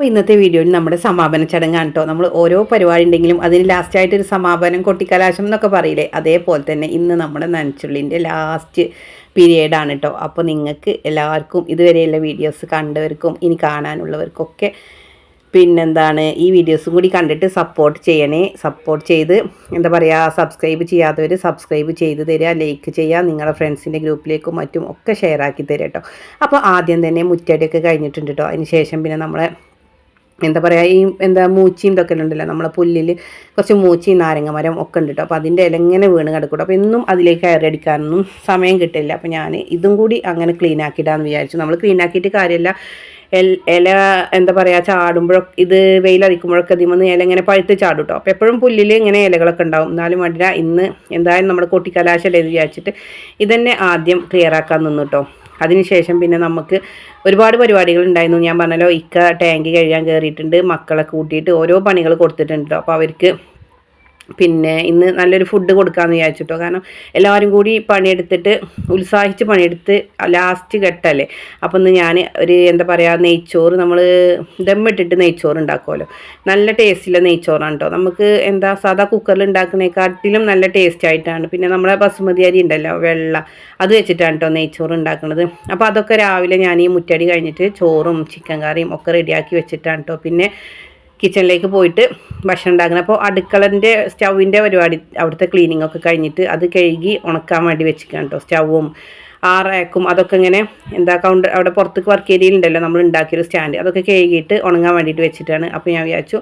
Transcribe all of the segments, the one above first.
അപ്പോൾ ഇന്നത്തെ വീഡിയോയിൽ നമ്മുടെ സമാപന ചടങ്ങാണ് കേട്ടോ നമ്മൾ ഓരോ പരിപാടി ഉണ്ടെങ്കിലും അതിന് ലാസ്റ്റായിട്ടൊരു സമാപനം കൊട്ടിക്കലാശം എന്നൊക്കെ പറയില്ലേ? അതേപോലെ തന്നെ ഇന്ന് നമ്മുടെ നനച്ചുള്ളിന്റെ ലാസ്റ്റ് പീരീഡാണ് കേട്ടോ അപ്പോൾ നിങ്ങൾക്ക് എല്ലാവർക്കും ഇതുവരെയുള്ള വീഡിയോസ് കണ്ടവർക്കും ഇനി കാണാനുള്ളവർക്കൊക്കെ പിന്നെന്താണ് ഈ വീഡിയോസും കൂടി കണ്ടിട്ട് സപ്പോർട്ട് ചെയ്യണേ. സപ്പോർട്ട് ചെയ്ത് എന്താ പറയുക സബ്സ്ക്രൈബ് ചെയ്യാത്തവർ സബ്സ്ക്രൈബ് ചെയ്ത് തരിക ലൈക്ക് ചെയ്യുക നിങ്ങളുടെ ഫ്രണ്ട്സിന്റെ ഗ്രൂപ്പിലേക്കും മറ്റും ഒക്കെ ഷെയർ ആക്കി തരാം കേട്ടോ അപ്പോൾ ആദ്യം തന്നെ മുറ്റടിയൊക്കെ കഴിഞ്ഞിട്ടുണ്ട് കേട്ടോ അതിന് ശേഷം പിന്നെ നമ്മളെ എന്താ പറയുക ഈ എന്താ മൂച്ചിയും ഇതൊക്കെ ഉണ്ടല്ലോ നമ്മളെ പുല്ലിൽ കുറച്ച് മൂച്ചിയും നാരങ്ങ മരം ഒക്കെ ഉണ്ട് കേട്ടോ അപ്പോൾ അതിന്റെ ഇല വീണ് കിടക്കൂട്ടോ അപ്പോൾ എന്നും അതിലേക്ക് കയറി അടിക്കാനൊന്നും സമയം കിട്ടില്ല. അപ്പോൾ ഞാൻ ഇതും കൂടി അങ്ങനെ ക്ലീൻ ആക്കിയിടാന്ന് വിചാരിച്ചു. നമ്മൾ ക്ലീൻ ആക്കിയിട്ട് കാര്യമില്ല ഇല എന്താ പറയുക ചാടുമ്പോഴൊക്കെ ഇത് വെയിലടിക്കുമ്പോഴൊക്കെ ഇതിമന്ന് ഇല ഇങ്ങനെ പഴുത്ത് ചാടും കേട്ടോ അപ്പോൾ എപ്പോഴും പുല്ലിൽ ഇങ്ങനെ ഇലകളൊക്കെ ഉണ്ടാവും. എന്നാലും വേണ്ടില്ല ഇന്ന് എന്തായാലും നമ്മുടെ കൊട്ടിക്കലാശല്ലേ എന്ന് വിചാരിച്ചിട്ട് ഇതന്നെ ആദ്യം ക്ലിയർ ആക്കാൻ നിന്നു കേട്ടോ അതിനുശേഷം പിന്നെ നമുക്ക് ഒരുപാട് പരിപാടികൾ ഉണ്ടായിരുന്നു. ഞാൻ പറഞ്ഞല്ലോ ഇക്ക ടാങ്ക് കഴിയാൻ കയറിയിട്ടുണ്ട് മക്കളെ കൂട്ടിയിട്ട് ഓരോ പണികൾ കൊടുത്തിട്ടുണ്ട്. അപ്പോൾ അവർക്ക് പിന്നെ ഇന്ന് നല്ലൊരു ഫുഡ് കൊടുക്കാമെന്ന് വിചാരിച്ചിട്ടോ. കാരണം എല്ലാവരും കൂടി പണിയെടുത്തിട്ട് ഉത്സാഹിച്ച് പണിയെടുത്ത് ലാസ്റ്റ് ഘട്ടമല്ലേ അപ്പം ഇന്ന് ഞാൻ ഒരു എന്താ പറയുക നെയ്ച്ചോറ് നമ്മൾ ദമ്മിട്ടിട്ട് നെയ്ച്ചോറ് ഉണ്ടാക്കുമല്ലോ നല്ല ടേസ്റ്റിലെ നെയ്ച്ചോറാണ് കേട്ടോ നമുക്ക് എന്താ സാധാ കുക്കറിൽ ഉണ്ടാക്കുന്നതിനെക്കാട്ടിലും നല്ല ടേസ്റ്റ് ആയിട്ടാണ്. പിന്നെ നമ്മളെ ബസുമതി അരി ഉണ്ടല്ലോ വെള്ള അത് വെച്ചിട്ടാണ് കേട്ടോ നെയ്ച്ചോറ് ഉണ്ടാക്കുന്നത് അപ്പോൾ അതൊക്കെ രാവിലെ ഞാൻ ഈ മുറ്റടി കഴിഞ്ഞിട്ട് ചോറും ചിക്കൻ കറിയും ഒക്കെ റെഡിയാക്കി വെച്ചിട്ടാണ് കേട്ടോ പിന്നെ കിച്ചണിലേക്ക് പോയിട്ട് ഭക്ഷണം ഉണ്ടാക്കണം. അപ്പോൾ അടുക്കളന്റെ സ്റ്റൗവിന്റെ പരിപാടി അവിടുത്തെ ക്ലീനിങ് ഒക്കെ കഴിഞ്ഞിട്ട് അത് കഴുകി ഉണക്കാൻ വേണ്ടി വെച്ചിരിക്കണം കേട്ടോ സ്റ്റൗവും ആ റാക്കും അതൊക്കെ ഇങ്ങനെ എന്താ കൗണ്ടർ അവിടെ പുറത്തേക്ക് വർക്ക് ഏരിയയിലുണ്ടല്ലോ നമ്മൾ ഉണ്ടാക്കിയൊരു സ്റ്റാൻഡ് അതൊക്കെ കഴുകിയിട്ട് ഉണങ്ങാൻ വേണ്ടിയിട്ട് വെച്ചിട്ടാണ്. അപ്പോൾ ഞാൻ വിചാരിച്ചു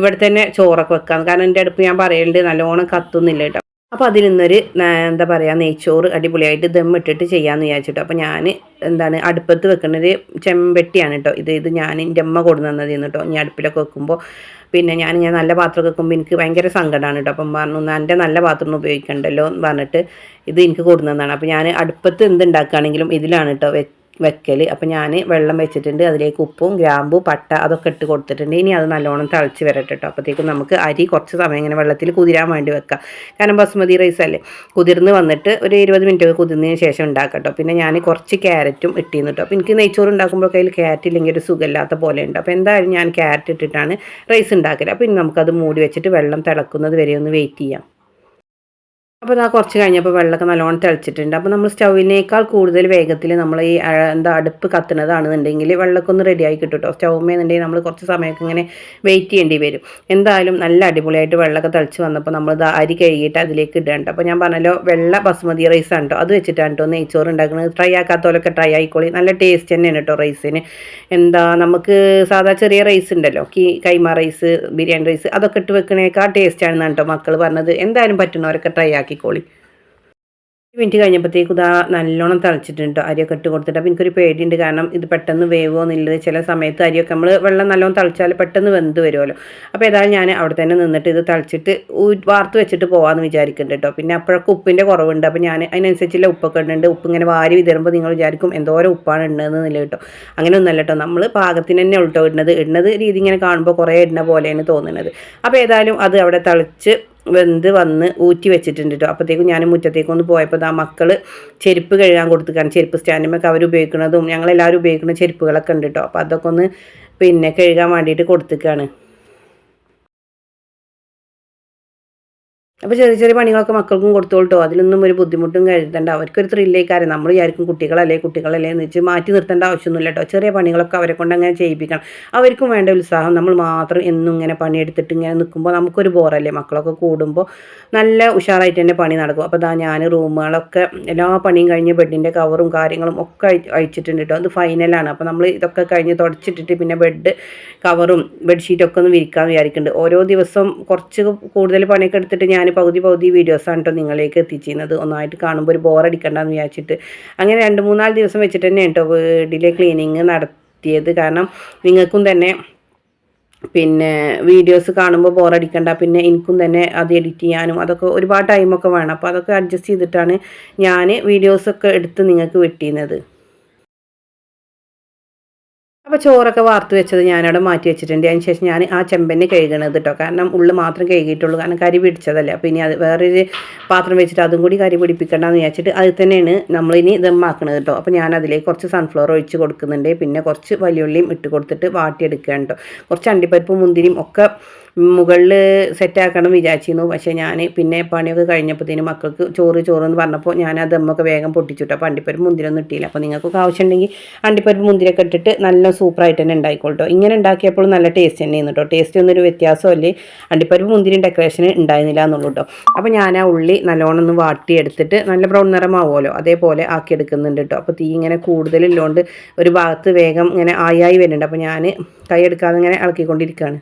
ഇവിടെ തന്നെ ചോറൊക്കെ വെക്കാം. കാരണം എന്റെ അടുപ്പ് ഞാൻ പറയുന്നുണ്ട് നല്ലോണം കത്തുന്നില്ല കേട്ടോ അപ്പോൾ അതിൽ നിന്നൊരു എന്താ പറയുക നെയ്ച്ചോറ് അടിപൊളിയായിട്ട് ദം ഇട്ടിട്ട് ചെയ്യാമെന്ന് വിചാരിച്ചിട്ടോ. അപ്പോൾ ഞാൻ എന്താണ് അടുപ്പത്ത് വെക്കുന്നൊരു ചെമ്പെട്ടിയാണ് കേട്ടോ ഇത്. ഇത് ഞാൻ എന്റെ അമ്മ കൊണ്ടു തന്നതിന്ന് കേട്ടോ ഇനി അടുപ്പിലൊക്കെ വെക്കുമ്പോൾ പിന്നെ ഞാൻ ഞാൻ നല്ല പാത്രം വെക്കുമ്പോൾ എനിക്ക് ഭയങ്കര സങ്കടമാണ് കേട്ടോ അപ്പം പറഞ്ഞു എന്റെ നല്ല പാത്രം ഉപയോഗിക്കണ്ടല്ലോ എന്ന് പറഞ്ഞിട്ട് ഇത് എനിക്ക് കൊണ്ടു തന്നതാണ്. അപ്പോൾ ഞാൻ അടുപ്പത്ത് എന്ത് എന്തുണ്ടാക്കുകയാണെങ്കിലും ഇതിലാണ് കേട്ടോ വെക്കൽ അപ്പോൾ ഞാൻ വെള്ളം വെച്ചിട്ടുണ്ട്. അതിലേക്ക് ഉപ്പും ഗ്രാമ്പു പട്ട അതൊക്കെ ഇട്ട് കൊടുത്തിട്ടുണ്ട്. ഇനി അത് നല്ലോണം തിളച്ച് വരട്ടെ കേട്ടോ അപ്പോഴത്തേക്കും നമുക്ക് അരി കുറച്ച് സമയം ഇങ്ങനെ വെള്ളത്തിൽ കുതിരാൻ വേണ്ടി വെക്കാം. കാരണം ബസ്മതി റൈസ് അല്ലേ? കുതിർന്ന് വന്നിട്ട് ഒരു ഇരുപത് മിനിറ്റ് കുതിർന്നതിന് ശേഷം ഉണ്ടാക്കട്ടോ. പിന്നെ ഞാൻ കുറച്ച് ക്യാരറ്റും ഇട്ടിരുന്നു കേട്ടോ അപ്പോൾ എനിക്ക് നെയ്ച്ചോറ് ഉണ്ടാക്കുമ്പോൾ കയ്യിൽ ക്യാരറ്റ് ഇല്ലെങ്കിൽ ഒരു സുഖമില്ലാത്ത പോലെ ഉണ്ട്. അപ്പോൾ എന്തായാലും ഞാൻ ക്യാരറ്റ് ഇട്ടിട്ടാണ് റൈസ് ഉണ്ടാക്കൽ. അപ്പോൾ ഇനി നമുക്കത് മൂടി വെച്ചിട്ട് വെള്ളം തിളക്കുന്നത് വരെ ഒന്ന് വെയിറ്റ് ചെയ്യാം. അപ്പോൾ ഇതാ കുറച്ച് കഴിഞ്ഞപ്പോൾ വെള്ളമൊക്കെ നല്ലോണം തിളച്ചിട്ടുണ്ട്. അപ്പോൾ നമ്മൾ സ്റ്റൗവിനേക്കാൾ കൂടുതൽ വേഗത്തിൽ നമ്മൾ ഈ എന്താ അടുപ്പ് കത്തുന്നതാണെന്നുണ്ടെങ്കിൽ വെള്ളമൊക്കെ ഒന്ന് റെഡിയായി കിട്ടും കേട്ടോ സ്റ്റൗമേന്നുണ്ടെങ്കിൽ നമ്മൾ കുറച്ച് സമയമൊക്കെ ഇങ്ങനെ വെയിറ്റ് ചെയ്യേണ്ടി വരും. എന്തായാലും നല്ല അടിപൊളിയായിട്ട് വെള്ളമൊക്കെ തിളച്ച് വന്നപ്പോൾ നമ്മൾ ഇത് അരി കഴുകിയിട്ട് അതിലേക്ക് ഇടേണ്ട അപ്പോൾ ഞാൻ പറഞ്ഞല്ലോ വെള്ള ബസ്മതി റൈസ് ആണ് കേട്ടോ അത് വെച്ചിട്ടാണ് കേട്ടോ നെയ്ച്ചോറ് ഉണ്ടാക്കുന്നത്. ട്രൈ ആക്കാത്തവരൊക്കെ ട്രൈ ആയിക്കോളി. നല്ല ടേസ്റ്റ് തന്നെയാണ് കേട്ടോ റൈസിന് എന്താ നമുക്ക് സാധാ ചെറിയ റൈസ് ഉണ്ടല്ലോ കീ കൈമ റൈസ് ബിരിയാണി റൈസ് അതൊക്കെ ഇട്ട് വെക്കണേക്കാൾ ടേസ്റ്റ് ആണെന്നാണ് കേട്ടോ മക്കൾ പറഞ്ഞത്. എന്തായാലും പറ്റുന്നവരൊക്കെ ട്രൈ ആക്കി ആക്കിക്കോളി മിനിറ്റ് കഴിഞ്ഞപ്പോഴത്തേക്കും ഇതാ നല്ലോണം തിളച്ചിട്ടുണ്ട്. അരിയൊക്കെ ഇട്ട് കൊടുത്തിട്ട്. അപ്പോൾ എനിക്കൊരു പേടിയുണ്ട്. കാരണം ഇത് പെട്ടെന്ന് വേവോ എന്നുള്ളത് ചില സമയത്ത് അരിയൊക്കെ നമ്മൾ വെള്ളം നല്ലോണം തിളച്ചാൽ പെട്ടെന്ന് വെന്ത് വരുമല്ലോ. അപ്പോൾ ഏതായാലും ഞാൻ അവിടെ തന്നെ നിന്നിട്ട് ഇത് തിളച്ചിട്ട് വാർത്ത് വെച്ചിട്ട് പോകാമെന്ന് വിചാരിക്കുന്നുണ്ട് കേട്ടോ പിന്നെ അപ്പോഴൊക്കെ ഉപ്പിന്റെ കുറവുണ്ട്. അപ്പോൾ ഞാൻ അതിനനുസരിച്ചുള്ള ഉപ്പൊക്കെ ഉണ്ട് ഉപ്പ് ഇങ്ങനെ വാരി വിതരുമ്പോൾ നിങ്ങൾ വിചാരിക്കും എന്തോരം ഉപ്പാണ് ഇടുന്നതെന്നില്ല കേട്ടോ അങ്ങനെ ഒന്നല്ല കേട്ടോ നമ്മൾ പാകത്തിന് തന്നെ ഉൾട്ടോ ഇടുന്നത്. ഇടുന്നത് രീതി ഇങ്ങനെ കാണുമ്പോൾ കുറേ ഇടുന്ന പോലെയാണ് തോന്നുന്നത് അപ്പോൾ ഏതായാലും അത് അവിടെ തിളച്ച് വെന്ത് വന്ന് ഊറ്റി വെച്ചിട്ടുണ്ട് കേട്ടോ അപ്പോഴത്തേക്കും ഞാൻ മുറ്റത്തേക്കൊന്ന് പോയപ്പോൾ ആ മക്കൾ ചെരുപ്പ് കഴുകാൻ കൊടുത്തുക്കാണ്. ചെരുപ്പ് സ്റ്റാൻഡിമൊക്കെ അവർ ഉപയോഗിക്കുന്നതും ഞങ്ങളെല്ലാവരും ഉപയോഗിക്കുന്ന ചെരുപ്പുകളൊക്കെ ഉണ്ട് കേട്ടോ അപ്പോൾ അതൊക്കെ ഒന്ന് പിന്നെ കഴുകാൻ വേണ്ടിയിട്ട് കൊടുത്തുക്കാണ്. അപ്പോൾ ചെറിയ ചെറിയ പണികളൊക്കെ മക്കൾക്കും കൊടുത്തോളട്ടോ. അതിലൊന്നും ഒരു ബുദ്ധിമുട്ടും കരുതണ്ട. അവർക്കൊരു ത്രില്ലേക്കാരെ നമ്മൾ വിചാരിക്കും കുട്ടികളല്ലേ കുട്ടികളല്ലേ എന്ന് വെച്ച് മാറ്റി നിർത്തേണ്ട ആവശ്യമൊന്നുമില്ല കേട്ടോ ചെറിയ പണികളൊക്കെ അവരെ കൊണ്ട് അങ്ങനെ ചെയ്യിപ്പിക്കണം. അവർക്കും വേണ്ട ഉത്സാഹം. നമ്മൾ മാത്രം എന്നും ഇങ്ങനെ പണിയെടുത്തിട്ട് ഇങ്ങനെ നിൽക്കുമ്പോൾ നമുക്കൊരു ബോറല്ലേ? മക്കളൊക്കെ കൂടുമ്പോൾ നല്ല ഉഷാറായിട്ട് തന്നെ പണി നടക്കും. അപ്പോൾ അതാ ഞാൻ റൂമുകളൊക്കെ എല്ലാ പണിയും കഴിഞ്ഞ് ബെഡിന്റെ കവറും കാര്യങ്ങളും ഒക്കെ അഴിച്ചിട്ടുണ്ട് കേട്ടോ അത് ഫൈനലാണ് അപ്പോൾ നമ്മൾ ഇതൊക്കെ കഴിഞ്ഞ് തുടച്ചിട്ടിട്ട് പിന്നെ ബെഡ് കവറും ബെഡ്ഷീറ്റൊക്കെ ഒന്ന് വിരിക്കാമെന്ന് വിചാരിക്കുന്നുണ്ട് ഓരോ ദിവസം കുറച്ച് കൂടുതൽ പണിയൊക്കെ എടുത്തിട്ട് ഞാൻ പകുതി പകുതി വീഡിയോസാണ് കേട്ടോ നിങ്ങളിലേക്ക് എത്തിച്ചിരുന്നത്. ഒന്നായിട്ട് കാണുമ്പോൾ ഒരു ബോറടിക്കണ്ടെന്ന് വിചാരിച്ചിട്ട്. അങ്ങനെ രണ്ട് മൂന്നാൽ ദിവസം വെച്ചിട്ട് തന്നെ കേട്ടോ വീടിലെ ക്ലീനിങ് നടത്തിയത്. കാരണം നിങ്ങൾക്കും തന്നെ പിന്നെ വീഡിയോസ് കാണുമ്പോൾ ബോറടിക്കണ്ട പിന്നെ എനിക്കും തന്നെ അത് എഡിറ്റ് ചെയ്യാനും അതൊക്കെ ഒരുപാട് ടൈമൊക്കെ വേണം. അപ്പോൾ അതൊക്കെ അഡ്ജസ്റ്റ് ചെയ്തിട്ടാണ് ഞാൻ വീഡിയോസൊക്കെ എടുത്ത് നിങ്ങൾക്ക് വെട്ടിയുന്നത് അപ്പോൾ ചോറൊക്കെ വാർത്ത് വെച്ചത് ഞാനവിടെ മാറ്റി വെച്ചിട്ടുണ്ട്. അതിന് ശേഷം ഞാൻ ആ ചെമ്പന്നെ കഴുകണത് കേട്ടോ കാരണം ഉള്ളു മാത്രം കഴുകിയിട്ടുള്ളൂ. കാരണം കരി പിടിച്ചതല്ലേ. അപ്പോൾ ഇനി അത് വേറൊരു പാത്രം വെച്ചിട്ട് അതും കൂടി കരി പിടിപ്പിക്കണ്ടെന്ന് വിചാരിച്ചിട്ട് അത് തന്നെയാണ് നമ്മളിനി ദമ്മാക്കണത് കേട്ടോ അപ്പോൾ ഞാൻ അതിലേക്ക് കുറച്ച് സൺഫ്ലവർ ഒഴിച്ച് കൊടുക്കുന്നുണ്ട്. പിന്നെ കുറച്ച് വലിയുള്ളിയും ഇട്ട് കൊടുത്തിട്ട് വാട്ടിയെടുക്കുകയാണ് കേട്ടോ കുറച്ച് അണ്ടിപ്പരിപ്പും മുന്തിരിയും ഒക്കെ മുകളിൽ സെറ്റാക്കണം വിചാരിച്ചിരുന്നു. പക്ഷേ ഞാൻ പിന്നെ പണിയൊക്കെ കഴിഞ്ഞപ്പോഴത്തേനും മക്കൾക്ക് ചോറ് ചോറ് എന്ന് പറഞ്ഞപ്പോൾ ഞാൻ ആ ദമ്മൊക്കെ വേഗം പൊട്ടിച്ചിട്ടു അപ്പോൾ അണ്ടിപ്പരിപ്പ് മുന്തിരൊന്നും ഇട്ടില്ല അപ്പോൾ നിങ്ങൾക്കൊക്കെ ആവശ്യമുണ്ടെങ്കിൽ അണ്ടിപ്പരിപ്പ് മുന്തിരൊക്കെ ഇട്ടിട്ട് നല്ല സൂപ്പറായിട്ട് തന്നെ ഉണ്ടായിക്കോട്ടോ ഇങ്ങനെ ഉണ്ടാക്കിയപ്പോൾ നല്ല ടേസ്റ്റ് തന്നെയായിരുന്നു കേട്ടോ ടേസ്റ്റ് ഒന്നൊരു വ്യത്യാസമല്ലേ? അണ്ടിപ്പരിപ്പ് മുന്തിരി ഡെക്കറേഷൻ ഉണ്ടായിരുന്നില്ല എന്നുള്ളൂ കേട്ടോ അപ്പോൾ ഞാൻ ആ ഉള്ളി നല്ലോണം ഒന്ന് വാട്ടിയെടുത്തിട്ട് നല്ല ബ്രൗൺ നിറമാവുമല്ലോ അതേപോലെ ആക്കിയെടുക്കുന്നുണ്ട് കേട്ടോ അപ്പോൾ തീ ഇങ്ങനെ കൂടുതലുള്ളതുകൊണ്ട് ഒരു ഭാഗത്ത് വേഗം ഇങ്ങനെ ആയായി വരുന്നുണ്ട്. അപ്പോൾ ഞാൻ കൈ എടുക്കാതെ ഇങ്ങനെ ഇളക്കിക്കൊണ്ടിരിക്കുകയാണ്.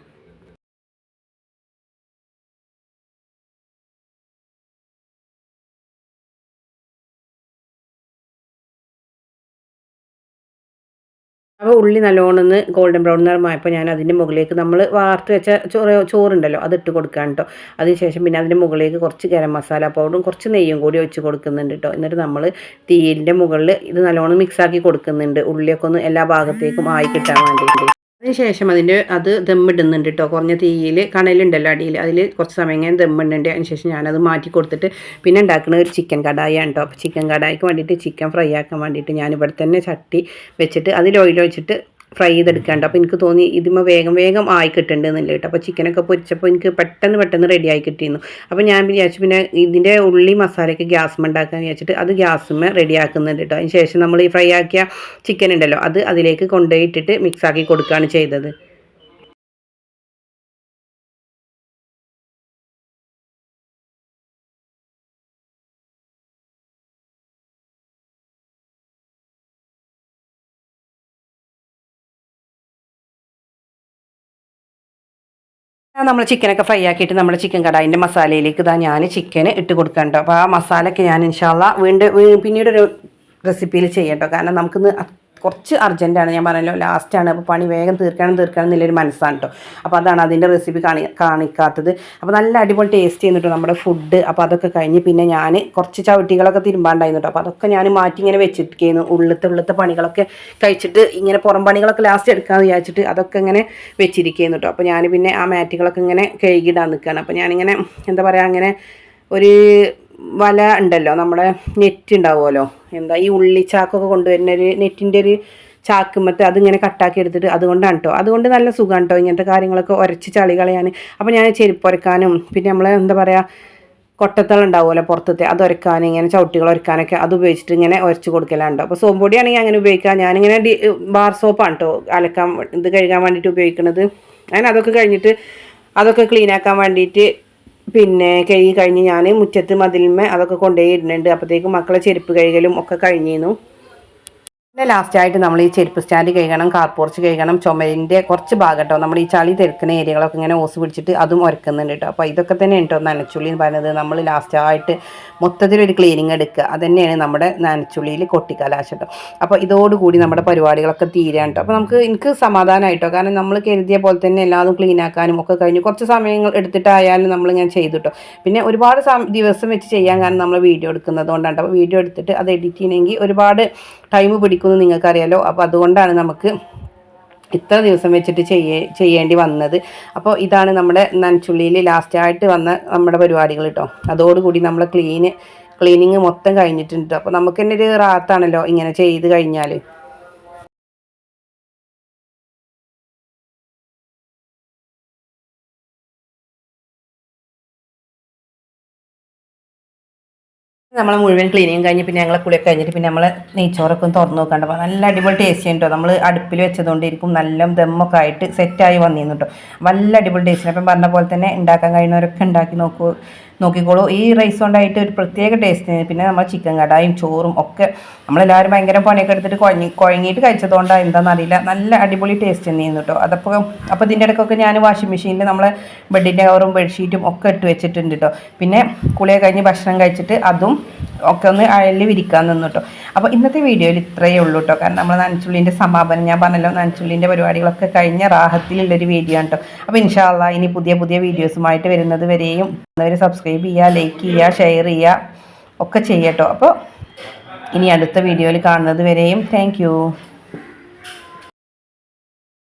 ഉള്ളി നല്ലോണം ഒന്ന് ഗോൾഡൻ ബ്രൗൺ നിറമായപ്പോൾ ഞാൻ അതിന്റെ മുകളിലേക്ക് നമ്മൾ വാർത്ത് വെച്ച ചോറ് ചോറുണ്ടല്ലോ അത് ഇട്ട് കൊടുക്കാൻ കേട്ടോ. അതിനുശേഷം പിന്നെ അതിന്റെ മുകളിലേക്ക് കുറച്ച് ഗരം മസാല പൗഡറും കുറച്ച് നെയ്യും കൂടി ഒഴിച്ച് കൊടുക്കുന്നുണ്ട് കേട്ടോ. എന്നിട്ട് നമ്മൾ തീയിന്റെ മുകളിൽ ഇത് നല്ലോണം മിക്സാക്കി കൊടുക്കുന്നുണ്ട്. ഉള്ളിയൊക്കെ ഒന്ന് എല്ലാ ഭാഗത്തേക്കും ആയി കിട്ടാൻ വേണ്ടിയിട്ട്. അതിനുശേഷം അതിന്റെ അത് ദമ്മിടുന്നുണ്ട് കേട്ടോ കുറഞ്ഞ തീയിൽ കണലുണ്ടല്ലോ അടിയിൽ. അതിൽ കുറച്ച് സമയം ഇങ്ങനെ ദമ്മിടുന്നുണ്ട്. അതിനുശേഷം ഞാനത് മാറ്റി കൊടുത്തിട്ട് പിന്നെ ഉണ്ടാക്കുന്ന ഒരു ചിക്കൻ കടായാണ് കേട്ടോ അപ്പോൾ ചിക്കൻ കടായിക്ക് വേണ്ടിയിട്ട് ചിക്കൻ ഫ്രൈ ആക്കാൻ വേണ്ടിയിട്ട് ഞാനിവിടെ തന്നെ ചട്ടി വെച്ചിട്ട് അതിൽ ഓയിൽ വെച്ചിട്ട് ഫ്രൈ ചെയ്തെടുക്കാണ്ട്. അപ്പോൾ എനിക്ക് തോന്നി ഇതിമ്മ വേഗം വേഗം ആയി കിട്ടേണ്ടതെന്നില്ല കേട്ടോ. അപ്പോൾ ചിക്കനൊക്കെ പൊരിച്ചപ്പോൾ എനിക്ക് പെട്ടെന്ന് പെട്ടെന്ന് റെഡി ആയി കിട്ടിയിരുന്നു. അപ്പോൾ ഞാൻ വിചാരിച്ചു പിന്നെ ഇതിന്റെ ഉള്ളി മസാലയ്ക്ക് ഗ്യാസ് ഉണ്ടാക്കാൻ വിചാരിച്ചിട്ട് അത് ഗ്യാസ്മ റെഡി ആക്കുന്നുണ്ട് കേട്ടോ. അതിന് ശേഷം നമ്മൾ ഈ ഫ്രൈ ആക്കിയ ചിക്കൻ ഉണ്ടല്ലോ അത് അതിലേക്ക് കൊണ്ടുപോയിട്ടിട്ട് മിക്സ് ആക്കി കൊടുക്കുകയാണ് ചെയ്തത്. നമ്മൾ ചിക്കനൊക്കെ ഫ്രൈ ആക്കിയിട്ട് നമ്മൾ ചിക്കൻ കടായിന്റെ മസാലയിലേക്ക് ഇതാ ഞാൻ ചിക്കൻ ഇട്ട് കൊടുക്കണ്ടോ അപ്പോൾ ആ മസാലയൊക്കെ ഞാൻ ഇൻഷാല്ല വീണ്ടും പിന്നീട് ഒരു റെസിപ്പിയിൽ ചെയ്യട്ടോ കാരണം നമുക്കിന്ന് കുറച്ച് അർജന്റാണ് ഞാൻ പറഞ്ഞല്ലോ ലാസ്റ്റാണ്. അപ്പോൾ പണി വേഗം തീർക്കണം തീർക്കണം എന്നുള്ളൊരു മനസ്സാണ് കേട്ടോ അപ്പോൾ അതാണ് അതിന്റെ റെസിപ്പി കാണി കാണിക്കാത്തത്. അപ്പോൾ നല്ല അടിപൊളി ടേസ്റ്റ് ചെയ്യുന്നുട്ടോ നമ്മുടെ ഫുഡ്. അപ്പോൾ അതൊക്കെ കഴിഞ്ഞ് പിന്നെ ഞാൻ കുറച്ച് ചവിട്ടികളൊക്കെ തിരുമ്പാണ്ടായിരുന്നു കേട്ടോ അപ്പോൾ അതൊക്കെ ഞാൻ മാറ്റി ഇങ്ങനെ വെച്ചിരിക്കുന്നു ഉള്ളത്തെ ഉള്ളത്തെ പണികളൊക്കെ കഴിച്ചിട്ട് ഇങ്ങനെ പുറം പണികളൊക്കെ ലാസ്റ്റ് എടുക്കാമെന്ന് വിചാരിച്ചിട്ട് അതൊക്കെ ഇങ്ങനെ വെച്ചിരിക്കുന്നു കേട്ടോ അപ്പോൾ ഞാൻ പിന്നെ ആ മാറ്റുകളൊക്കെ ഇങ്ങനെ കഴുകിയിടാൻ നിൽക്കുകയാണ് അപ്പോൾ ഞാനിങ്ങനെ എന്താ പറയുക അങ്ങനെ ഒരു വല ഉണ്ടല്ലോ നമ്മുടെ നെറ്റ് ഉണ്ടാവുമല്ലോ. എന്താ ഈ ഉള്ളിച്ചാക്കൊക്കെ കൊണ്ടുവരുന്ന ഒരു നെറ്റിന്റെ ഒരു ചാക്കുമ്പത്തെ അതിങ്ങനെ കട്ടാക്കി എടുത്തിട്ട് അതുകൊണ്ടാണ് കേട്ടോ അതുകൊണ്ട് നല്ല സുഖമാണ് കേട്ടോ ഇങ്ങനത്തെ കാര്യങ്ങളൊക്കെ ഉരച്ച് ചളി കളയാൻ അപ്പോൾ ഞാൻ ചെരുപ്പുരക്കാനും പിന്നെ നമ്മൾ എന്താ പറയുക കൊട്ടത്തളം ഉണ്ടാവുമല്ലോ പുറത്തത്തെ അത് ഉരക്കാൻ ഇങ്ങനെ ചവിട്ടികൾ ഉരക്കാനൊക്കെ അത് ഉപയോഗിച്ചിട്ട് ഇങ്ങനെ ഉരച്ച് കൊടുക്കലുണ്ടോ അപ്പോൾ സോമ്പൊടി ആണെങ്കിൽ അങ്ങനെ ഉപയോഗിക്കാം. ഞാനിങ്ങനെ ഡി ബാർ സോപ്പാണ് കേട്ടോ അലക്കാൻ ഇത് കഴുകാൻ വേണ്ടിയിട്ട് ഉപയോഗിക്കുന്നത് അങ്ങനെ അതൊക്കെ കഴിഞ്ഞിട്ട് അതൊക്കെ ക്ലീനാക്കാൻ വേണ്ടിയിട്ട് പിന്നെ കഴുകി കഴിഞ്ഞ് ഞാൻ മുറ്റത്ത് മതിലിന്മേ അതൊക്കെ കൊണ്ടുപോയി ഇടുന്നുണ്ട്. അപ്പോഴത്തേക്കും മക്കളെ ചെരുപ്പ് കഴുകലും ഒക്കെ കഴിഞ്ഞിരുന്നു. പിന്നെ ലാസ്റ്റായിട്ട് നമ്മൾ ഈ ചെരുപ്പ് സ്റ്റാൻഡ് കഴുകണം കാർപോർച്ച് കഴുകണം ചുമരിന്റെ കുറച്ച് ഭാഗം കേട്ടോ നമ്മൾ ഈ ചളി തിരക്കുന്ന ഏരിയകളൊക്കെ ഇങ്ങനെ ഓസ് പിടിച്ചിട്ട് അതും ഉരക്കുന്നുണ്ട് കേട്ടോ അപ്പോൾ ഇതൊക്കെ തന്നെ കേട്ടോ നനച്ചുള്ളി എന്ന് പറയുന്നത് നമ്മൾ ലാസ്റ്റായിട്ട് മൊത്തത്തിലൊരു ക്ലീനിങ് എടുക്കുക. അത് തന്നെയാണ് നമ്മുടെ നനച്ചുള്ളിയിൽ കൊട്ടിക്കലാശം കേട്ടോ അപ്പോൾ ഇതോടുകൂടി നമ്മുടെ പരിപാടികളൊക്കെ തീരാൻ കേട്ടോ അപ്പോൾ നമുക്ക് എനിക്ക് സമാധാനമായിട്ടോ കാരണം നമ്മൾ കരുതിയ പോലെ തന്നെ എല്ലാതും ക്ലീൻ ആക്കാനും ഒക്കെ കഴിഞ്ഞു കുറച്ച് സമയങ്ങൾ എടുത്തിട്ടായാലും നമ്മൾ ഞാൻ ചെയ്തു കേട്ടോ പിന്നെ ഒരുപാട് ദിവസം വെച്ച് ചെയ്യാൻ കാരണം നമ്മൾ വീഡിയോ എടുക്കുന്നത് കൊണ്ടാണ് അപ്പോൾ വീഡിയോ എടുത്തിട്ട് അത് എഡിറ്റ് ചെയ്യണമെങ്കിൽ ഒരുപാട് ടൈം പിടിക്കുമെന്ന് നിങ്ങൾക്കറിയാലോ. അപ്പോൾ അതുകൊണ്ടാണ് നമുക്ക് ഇത്ര ദിവസം വെച്ചിട്ട് ചെയ്യേ ചെയ്യേണ്ടി വന്നത്. അപ്പോൾ ഇതാണ് നമ്മുടെ നനച്ചുള്ളിയിൽ ലാസ്റ്റായിട്ട് വന്ന നമ്മുടെ പരിപാടികൾ കേട്ടോ അതോടുകൂടി നമ്മൾ ക്ലീന് ക്ലീനിങ് മൊത്തം കഴിഞ്ഞിട്ടുണ്ട് അപ്പോൾ നമുക്ക് തന്നെ ഒരു റാത്താണല്ലോ ഇങ്ങനെ ചെയ്ത് കഴിഞ്ഞാൽ നമ്മൾ മുഴുവൻ ക്ലീനിങ് കഴിഞ്ഞ് പിന്നെ ഞങ്ങളെ കുളിയൊക്കെ കഴിഞ്ഞിട്ട് പിന്നെ നമ്മൾ നെയ്ച്ചോറൊക്കെ തുറന്നു നോക്കണ്ടപ്പോൾ നല്ല അടിപൊളി ടേസ്റ്റ് കേട്ടോ നമ്മൾ അടുപ്പിൽ വെച്ചതുകൊണ്ടിരിക്കും. നല്ല ദമ്മൊക്കെ ആയിട്ട് സെറ്റായി വന്നിരുന്നു കേട്ടോ നല്ല അടിപൊളി ടേസ്റ്റ് അപ്പം പറഞ്ഞ പോലെ തന്നെ ഉണ്ടാക്കാൻ കഴിയുന്നവരൊക്കെ ഉണ്ടാക്കി നോക്കൂ. നോക്കിക്കോളൂ. ഈ റൈസ് കൊണ്ടായിട്ട് ഒരു പ്രത്യേക ടേസ്റ്റ് പിന്നെ നമ്മൾ ചിക്കൻ കടായും ചോറും ഒക്കെ നമ്മളെല്ലാവരും ഭയങ്കര പണിയൊക്കെ എടുത്തിട്ട് കുഴങ്ങി കുഴങ്ങിയിട്ട് കഴിച്ചതുകൊണ്ടാണ് എന്താണെന്നറിയില്ല നല്ല അടിപൊളി ടേസ്റ്റ് തന്നെയായിരുന്നു കേട്ടോ അതപ്പോൾ അപ്പോൾ ഇതിന്റെ ഇടയ്ക്കൊക്കെ ഞാൻ വാഷിംഗ് മെഷീനിൽ നമ്മളെ ബെഡിന്റെ കവറും ബെഡ്ഷീറ്റും ഒക്കെ ഇട്ട് വെച്ചിട്ടുണ്ട് കേട്ടോ പിന്നെ കുളിയെ കഴിഞ്ഞ് ഭക്ഷണം കഴിച്ചിട്ട് അതും ഒക്കെ ഒന്ന് അയലിൽ വിരിക്കാൻ നിന്നു കേട്ടോ അപ്പോൾ ഇന്നത്തെ വീഡിയോയിൽ ഇത്രയേ ഉള്ളൂ കേട്ടോ കാരണം നമ്മൾ നനച്ചുള്ളിന്റെ സമാപനം ഞാൻ പറഞ്ഞല്ലോ നനച്ചുള്ളിന്റെ പരിപാടികളൊക്കെ കഴിഞ്ഞ റാഹത്തിലുള്ളൊരു വീഡിയോ ആണ് കേട്ടോ അപ്പോൾ ഇൻഷാല്ല ഇനി പുതിയ പുതിയ വീഡിയോസുമായിട്ട് വരുന്നത് വരെയും അവർ സബ്സ്ക്രൈബ് ചെയ്യുക ലൈക്ക് ചെയ്യുക ഷെയർ ചെയ്യുക ഒക്കെ ചെയ്യട്ടോ. അപ്പോൾ ഇനി അടുത്ത വീഡിയോയിൽ കാണുന്നത് വരെയും താങ്ക്